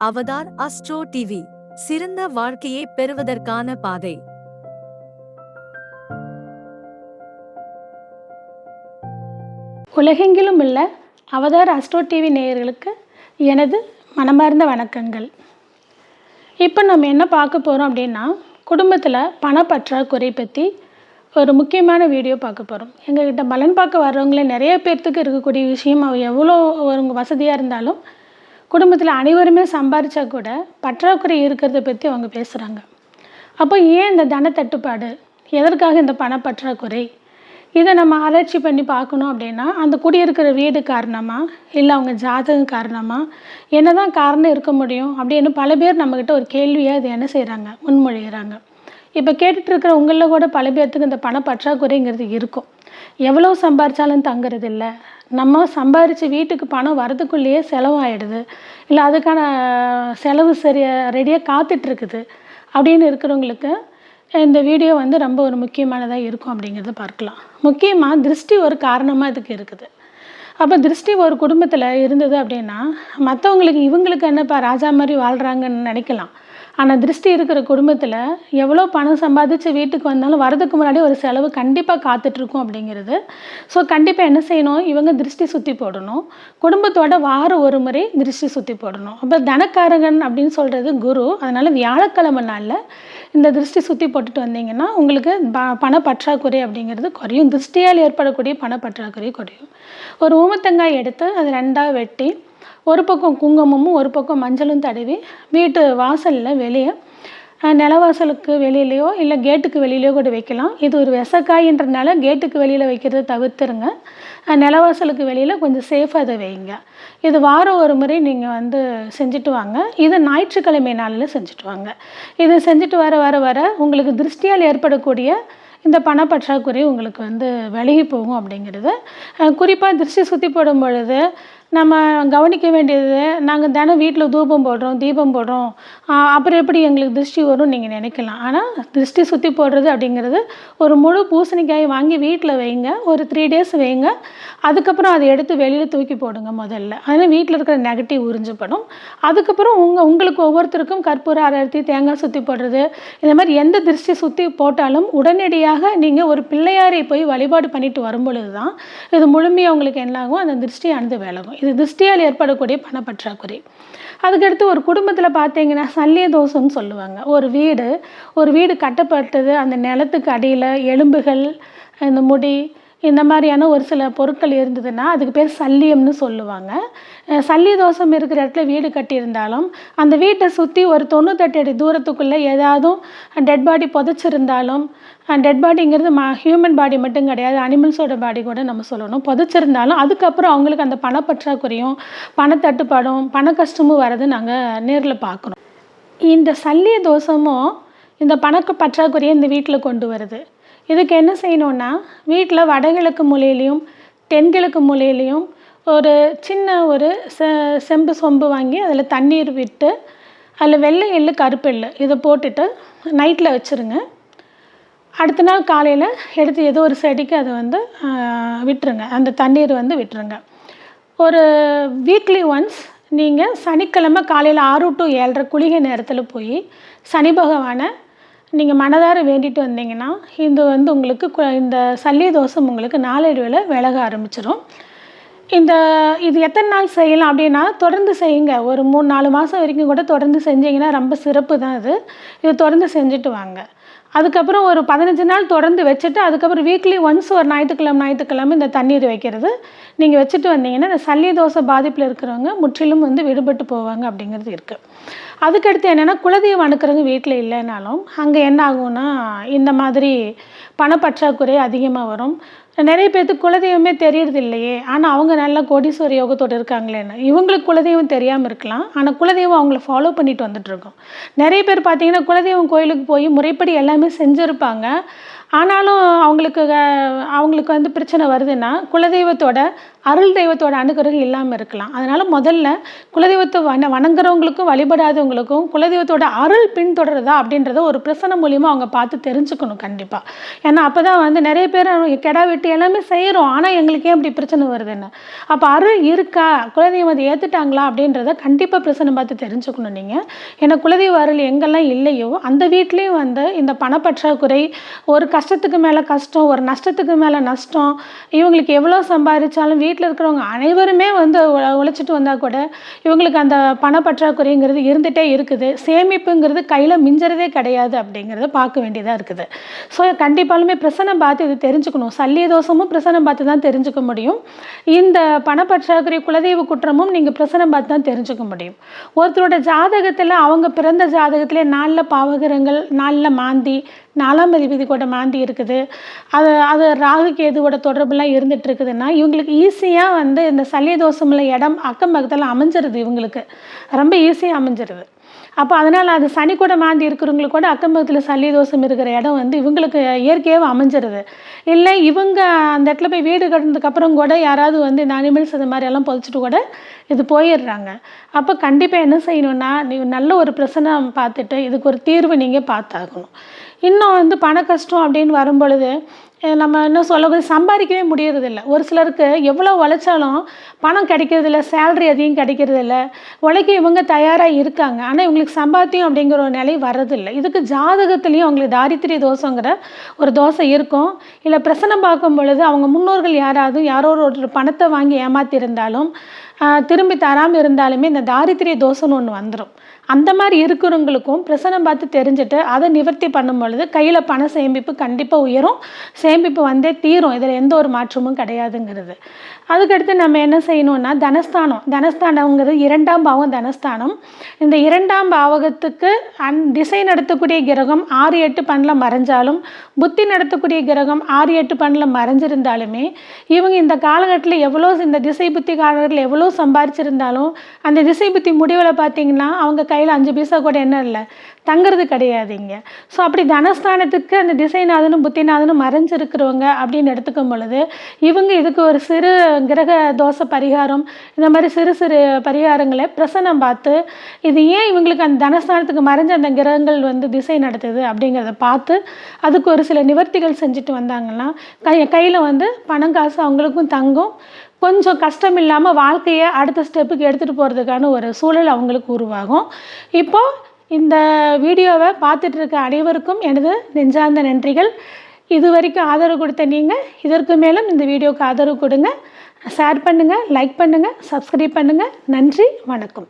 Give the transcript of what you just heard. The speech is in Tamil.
அவதார் அஸ்ட்ரோ டிவி சிறந்த வாழ்க்கையை பெறுவதற்கான பாதை. உலகெங்கிலும் உள்ள அவதார் அஸ்ட்ரோ டிவி நேயர்களுக்கு எனது மனமார்ந்த வணக்கங்கள். இப்போ நம்ம என்ன பார்க்க போகிறோம் அப்படின்னா குடும்பத்தில் பணப்பற்றாக்குறை பற்றி ஒரு முக்கியமான வீடியோ பார்க்க போகிறோம் எங்ககிட்ட பலன் பார்க்க வர்றவங்களே நிறைய பேர்த்துக்கு இருக்கக்கூடிய விஷயம் அவ எவ்வளோ ஒரு வசதியாக இருந்தாலும் குடும்பத்தில் அனைவருமே சம்பாதிச்சா கூட பற்றாக்குறை இருக்கிறத பற்றி அவங்க பேசுகிறாங்க அப்போ ஏன் இந்த தன தட்டுப்பாடு? எதற்காக இந்த பணப்பற்றாக்குறை இதை நம்ம ஆராய்ச்சி பண்ணி பார்க்கணும் அப்படின்னா அந்த குடியிருக்கிற வீடு காரணமாக இல்லை அவங்க ஜாதகம் காரணமா என்னதான் காரணம் இருக்க முடியும் அப்படின்னு பல பேர் நம்மக்கிட்ட ஒரு கேள்வியாக இது என்ன செய்கிறாங்க முன்மொழிகிறாங்க. இப்போ கேட்டுட்ருக்கிற உங்களில் கூட பல பேர்த்துக்கு இந்த பண பற்றாக்குறைங்கிறது இருக்கும். எவ்வளோ சம்பாரித்தாலும் தங்குறதில்லை. நம்ம சம்பாரித்து வீட்டுக்கு பணம் வரதுக்குள்ளேயே செலவாயிடுது. இல்லை அதுக்கான செலவு சரியாக ரெடியாக காத்துட்ருக்குது. அப்படின்னு இருக்கிறவங்களுக்கு இந்த வீடியோ வந்து ரொம்ப ஒரு முக்கியமானதாக இருக்கும் அப்படிங்கிறத பார்க்கலாம். முக்கியமாக திருஷ்டி ஒரு காரணமாக இதுக்கு இருக்குது. அப்போ திருஷ்டி ஒரு குடும்பத்தில் இருந்தது அப்படின்னா மற்றவங்களுக்கு இவங்களுக்கு என்னப்பா ராஜா மாதிரி வாழ்கிறாங்கன்னு நினைக்கலாம். ஆனால் திருஷ்டி இருக்கிற குடும்பத்தில் எவ்வளோ பணம் சம்பாதிச்சு வீட்டுக்கு வந்தாலும் வரதுக்கு முன்னாடி ஒரு செலவு கண்டிப்பாக காத்துட்ருக்கும் அப்படிங்கிறது. ஸோ கண்டிப்பாக என்ன செய்யணும்? இவங்க திருஷ்டி சுற்றி போடணும். குடும்பத்தோட வாரம் ஒரு முறை திருஷ்டி சுற்றி போடணும். அப்போ தனக்காரகன் அப்படின்னு சொல்கிறது குரு. அதனால் வியாழக்கிழமை நாளில் இந்த திருஷ்டி சுற்றி போட்டுட்டு வந்தீங்கன்னா உங்களுக்கு ப பண பற்றாக்குறை அப்படிங்கிறது குறையும். திருஷ்டியால் ஏற்படக்கூடிய பண பற்றாக்குறை குறையும். ஒரு ஊமத்தங்காய் எடுத்து அது ரெண்டாக வெட்டி ஒரு பக்கம் குங்குமமும் ஒரு பக்கம் மஞ்சளும் தடவி வீட்டு வாசலில் வெளியே நிலவாசலுக்கு வெளியிலையோ இல்லை கேட்டுக்கு வெளியிலையோ கூட வைக்கலாம். இது ஒரு விசக்காயின்றனால கேட்டுக்கு வெளியில் வைக்கிறத தவிர்த்துருங்க. நிலவாசலுக்கு வெளியில் கொஞ்சம் சேஃபாக அதை வைங்க. இது வாரம் ஒரு முறை நீங்கள் வந்து செஞ்சுட்டு வாங்க. இது ஞாயிற்றுக்கிழமை நாளில் செஞ்சுட்டு வாங்க. இது செஞ்சுட்டு வர வர வர உங்களுக்கு திருஷ்டியால் ஏற்படக்கூடிய இந்த பணப்பற்றாக்குறை உங்களுக்கு வந்து விலகி போகும் அப்படிங்கிறது. குறிப்பாக திருஷ்டி சுற்றி போடும் பொழுது நம்ம கவனிக்க வேண்டியது நாங்கள் தினம் வீட்டில் தூபம் போடுறோம் தீபம் போடுறோம். அப்புறம் எப்படி எங்களுக்கு திருஷ்டி வரும்னு நீங்கள் நினைக்கலாம். ஆனால் திருஷ்டி சுற்றி போடுறது அப்படிங்கிறது ஒரு முழு பூசணிக்காய் வாங்கி வீட்டில் வைங்க ஒரு த்ரீ டேஸ் வைங்க. அதுக்கப்புறம் அதை எடுத்து வெளியில் தூக்கி போடுங்க முதல்ல. அதனால் வீட்டில் இருக்கிற நெகட்டிவ் உறிஞ்சப்படும். அதுக்கப்புறம் உங்கள் உங்களுக்கு ஒவ்வொருத்தருக்கும் கற்பூர அரைத்தி தேங்காய் சுற்றி போடுறது இந்த மாதிரி எந்த திருஷ்டி சுற்றி போட்டாலும் உடனடியாக நீங்கள் ஒரு பிள்ளையாரை போய் வழிபாடு பண்ணிட்டு வரும் பொழுது தான் இது முழுமையாக உங்களுக்கு என்னாகும் அந்த திருஷ்டியானது விலகும். இது திருஷ்டியால் ஏற்படக்கூடிய பணப்பற்றாக்குறை. அதுக்கடுத்து ஒரு குடும்பத்தில் பார்த்தீங்கன்னா சல்லிய தோஷம்னு சொல்லுவாங்க. ஒரு வீடு ஒரு வீடு கட்டப்பட்டது அந்த நிலத்துக்கு அடியில் எலும்புகள் இந்த முடி இந்த மாதிரியான ஒரு சில பொருட்கள் இருந்ததுன்னா அதுக்கு பேர் சல்லியம்னு சொல்லுவாங்க. சல்லி தோஷம் இருக்கிற இடத்துல வீடு கட்டியிருந்தாலும் அந்த வீட்டை சுற்றி ஒரு தொண்ணூத்தெட்டு அடி தூரத்துக்குள்ளே ஏதாவது டெட் பாடி புதைச்சிருந்தாலும் டெட் பாடிங்கிறது மா ஹியூமன் பாடி மட்டும் கிடையாது. அனிமல்ஸோட பாடி கூட நம்ம சொல்லணும். புதைச்சிருந்தாலும் அதுக்கப்புறம் அவங்களுக்கு அந்த பணப்பற்றாக்குறையும் பணத்தட்டுப்பாடும் பண கஷ்டமும் வரது நாங்கள் நேரில் பார்க்குறோம் இந்த சல்லிய தோஷமும் இந்த பணக்கு பற்றாக்குறையை இந்த வீட்டில் கொண்டு வருது. இதுக்கு என்ன செய்யணுன்னா வீட்டில் வடகிழக்கு மூலையிலையும் தென்கிழக்கு மூலையிலையும் ஒரு சின்ன ஒரு செ செம்பு சொம்பு வாங்கி அதில் தண்ணீர் விட்டு அதில் வெள்ளை எள்ளு கருப்பு எள்ளு இதை போட்டுட்டு நைட்டில் வச்சுருங்க. அடுத்த நாள் காலையில் எடுத்து ஏதோ ஒரு செடிக்கு அதை வந்து விட்டுருங்க. அந்த தண்ணீர் வந்து விட்டுருங்க. ஒரு வீக்லி ஒன்ஸ் நீங்கள் சனிக்கிழமை காலையில் ஆறு டு ஏழரை குளிகை நேரத்தில் போய் சனி பகவானை நீங்கள் மனதார வேண்டிட்டு வந்தீங்கன்னா இது வந்து உங்களுக்கு இந்த சல்லிய தோஷம் உங்களுக்கு நாளடைவில் விலக ஆரம்பிச்சிடும் இந்த இது எத்தனை நாள் செய்யலாம் அப்படின்னா தொடர்ந்து செய்யுங்க. ஒரு மூணு நாலு மாதம் வரைக்கும் கூட தொடர்ந்து செஞ்சீங்கன்னா ரொம்ப சிறப்பு தான் இது இது தொடர்ந்து செஞ்சுட்டு வாங்க. அதுக்கப்புறம் ஒரு பதினஞ்சு நாள் தொடர்ந்து வச்சுட்டு அதுக்கப்புறம் வீக்லி ஒன்ஸ் ஒரு ஞாயிற்றுக்கிழமை ஞாயிற்றுக்கிழமை இந்த தண்ணீர் வைக்கிறது. நீங்கள் வச்சுட்டு வந்தீங்கன்னா இந்த சல்லி தோசை பாதிப்பில் இருக்கிறவங்க முற்றிலும் வந்து விடுபட்டு போவாங்க அப்படிங்கிறது இருக்குது அதுக்கடுத்து என்னென்னா குலதெய்வம் அணுக்கிறவங்க வீட்டில் இல்லைனாலும் அங்கே என்ன ஆகும்னா இந்த மாதிரி பணப்பற்றாக்குறை அதிகமாக வரும். நிறைய பேர்த்துக்கு குலதெய்வமே தெரியறது இல்லையே ஆனால் அவங்க நல்லா கோடீஸ்வர யோகத்தோடு இருக்காங்களேன்னு. இவங்களுக்கு குலதெய்வம் தெரியாமல் இருக்கலாம். ஆனால் குலதெய்வம் அவங்கள ஃபாலோ பண்ணிட்டு வந்துட்டுருக்கோம் நிறைய பேர் பார்த்தீங்கன்னா குலதெய்வம் கோயிலுக்கு போய் முறைப்படி எல்லாமே செஞ்சுருப்பாங்க. ஆனாலும் அவங்களுக்கு அவங்களுக்கு வந்து பிரச்சனை வருதுன்னா குலதெய்வத்தோட அருள் தெய்வத்தோட அனுகிரகம் இல்லாமல் இருக்கலாம். அதனால் முதல்ல குலதெய்வத்தை வண வணங்குறவங்களுக்கும் வழிபடாதவங்களுக்கும் குலதெய்வத்தோட அருள் பின்தொடருதா அப்படின்றத ஒரு பிரசனம் மூலியமாக அவங்க பார்த்து தெரிஞ்சுக்கணும் கண்டிப்பாக ஏன்னா அப்போ தான் வந்து நிறைய பேர் கெடா வெட்டி எல்லாமே செய்கிறோம் ஆனால் எங்களுக்கு ஏன் இப்படி பிரச்சனை வருதுன்னு? அப்போ அருள் இருக்கா? குலதெய்வம் அதை ஏற்றுட்டாங்களா அப்படின்றத கண்டிப்பாக பிரசனம் பார்த்து தெரிஞ்சுக்கணும் நீங்கள் ஏன்னா குலதெய்வ அருள் எங்கெல்லாம் இல்லையோ அந்த வீட்லேயும் வந்து இந்த பணப்பற்றாக்குறை ஒரு கஷ்டத்துக்கு மேலே கஷ்டம் ஒரு நஷ்டத்துக்கு மேலே நஷ்டம் இவங்களுக்கு எவ்வளோ சம்பாதிச்சாலும் வீட்டில் இருக்கிறவங்க அனைவருமே வந்து உழைச்சிட்டு வந்தால் கூட இவங்களுக்கு அந்த பணப்பற்றாக்குறைங்கிறது இருந்துகிட்டே இருக்குது. சேமிப்புங்கிறது கையில் மிஞ்சறதே கிடையாது அப்படிங்கிறத பார்க்க வேண்டியதாக இருக்குது. ஸோ கண்டிப்பாலுமே பிரசனம் பார்த்து இது தெரிஞ்சுக்கணும். சல்லிய தோஷமும் பிரசனம் பார்த்து தான் தெரிஞ்சுக்க முடியும். இந்த பணப்பற்றாக்குறை குலதெய்வ குற்றமும் நீங்கள் பிரசனம் பார்த்து தான் தெரிஞ்சுக்க முடியும். ஒருத்தரோட ஜாதகத்தில் அவங்க பிறந்த ஜாதகத்திலே நாளில் பாவகரங்கள் நாளில் மாந்தி நாலாம் அதிபதி கூட மாந்தி இருக்குது. அது அது ராகு கேதுவோட தொடர்புலாம் இருந்துட்டு இருக்குதுன்னா இவங்களுக்கு ஈஸியாக வந்து இந்த சல்லிய தோஷமுள்ள இடம் அக்கம் பக்கத்தில் அமைஞ்சிருது இவங்களுக்கு. ரொம்ப ஈஸியாக அமைஞ்சிருது. அப்போ அதனால் அது சனி கூட மாந்தி இருக்கிறவங்களுக்கு கூட அக்கம் பக்கத்தில் சளி தோஷம் இருக்கிற இடம் வந்து இவங்களுக்கு இயற்கையாகவே அமைஞ்சிருது. இல்லை இவங்க அந்த இடத்துல போய் வீடு கட்டினதுக்கப்புறம் கூட யாராவது வந்து இந்த அனிமல்ஸ் இது மாதிரி எல்லாம் புதைச்சிட்டு கூட இது போயிடுறாங்க. அப்போ கண்டிப்பாக என்ன செய்யணும்னா நீ நல்ல ஒரு பிரச்சனை பார்த்துட்டு இதுக்கு ஒரு தீர்வு நீங்கள் பார்த்தாகணும். இன்னும் வந்து பண கஷ்டம் அப்படின்னு வரும்பொழுது நம்ம இன்னும் சொல்ல சம்பாதிக்கவே முடியறதில்ல. ஒரு சிலருக்கு எவ்வளோ உழைச்சாலும் பணம் கிடைக்கிறதில்ல சேல்ரி அதிகம் கிடைக்கிறதில்ல உழைக்க இவங்க தயாராக இருக்காங்க. ஆனால் இவங்களுக்கு சம்பாத்தியம் அப்படிங்கிற ஒரு நிலை வர்றதில்லை. இதுக்கு ஜாதகத்துலேயும் அவங்களுக்கு தாரித்திரிய தோஷங்கிற ஒரு தோசை இருக்கும். இல்லை பிரசனம் பார்க்கும் பொழுது அவங்க முன்னோர்கள் யாராவது யாரோ ஒரு பணத்தை வாங்கி ஏமாத்திருந்தாலும் திரும்பி தராமல் இருந்தாலுமே இந்த தாரித்திரிய தோசைன்னு ஒன்று வந்துடும் அந்த மாதிரி இருக்கிறவங்களுக்கும் பிரசனம் பார்த்து தெரிஞ்சுட்டு அதை நிவர்த்தி பண்ணும் பொழுது கையில் பண சேமிப்பு கண்டிப்பாக உயரும். சேமிப்பு வந்தே தீரும். இதில் எந்த ஒரு மாற்றமும் கிடையாதுங்கிறது. அதுக்கடுத்து நம்ம என்ன செய்யணும்னா தனஸ்தானம். தனஸ்தானங்கிறது இரண்டாம் பாவம் தனஸ்தானம். இந்த இரண்டாம் பாவகத்துக்கு அன் திசை நடத்தக்கூடிய கிரகம் ஆறு எட்டு பண்ணில் மறைஞ்சாலும் புத்தி நடத்தக்கூடிய கிரகம் ஆறு எட்டு பண்ணில் மறைஞ்சிருந்தாலுமே இவங்க இந்த காலகட்டத்தில் எவ்வளோ இந்த திசை புத்தி காலகட்டத்தில் எவ்வளோ சம்பாரிச்சிருந்தாலும் அந்த திசை புத்தி முடிவில் பார்த்திங்கன்னா அவங்க கையில் அஞ்சு பைசா கூட என்ன இல்லை. தங்குறது கிடையாது இங்கே. ஸோ அப்படி தனஸ்தானத்துக்கு அந்த திசைநாதனும் புத்திநாதனும் மறைஞ்சிருக்கிறவங்க அப்படின்னு எடுத்துக்கும் பொழுது இவங்க இதுக்கு ஒரு சிறு கிரக தோஷ பரிகாரம் இந்த மாதிரி சிறு சிறு பரிகாரங்களை பிரசனம் பார்த்து இது ஏன் இவங்களுக்கு அந்த தனஸ்தானத்துக்கு மறைஞ்ச அந்த கிரகங்கள் வந்து திசை நடத்துது அப்படிங்கிறத பார்த்து அதுக்கு ஒரு சில நிவர்த்திகள் செஞ்சுட்டு வந்தாங்கன்னா கை கையில் வந்து பணம் காசு அவங்களுக்கும் தங்கும். கொஞ்சம் கஷ்டம் இல்லாமல் வாழ்க்கையை அடுத்த ஸ்டெப்புக்கு எடுத்துகிட்டு போகிறதுக்கான ஒரு சூழல் அவங்களுக்கு உருவாகும். இப்போது இந்த வீடியோவை பார்த்துட்டு இருக்க அனைவருக்கும் எனது நெஞ்சார்ந்த நன்றிகள். இது வரைக்கும் ஆதரவு கொடுத்த நீங்கள் இதற்கு மேலும் இந்த வீடியோவுக்கு ஆதரவு கொடுங்க. ஷேர் பண்ணுங்கள் லைக் பண்ணுங்கள் சப்ஸ்கிரைப் பண்ணுங்கள் நன்றி வணக்கம்.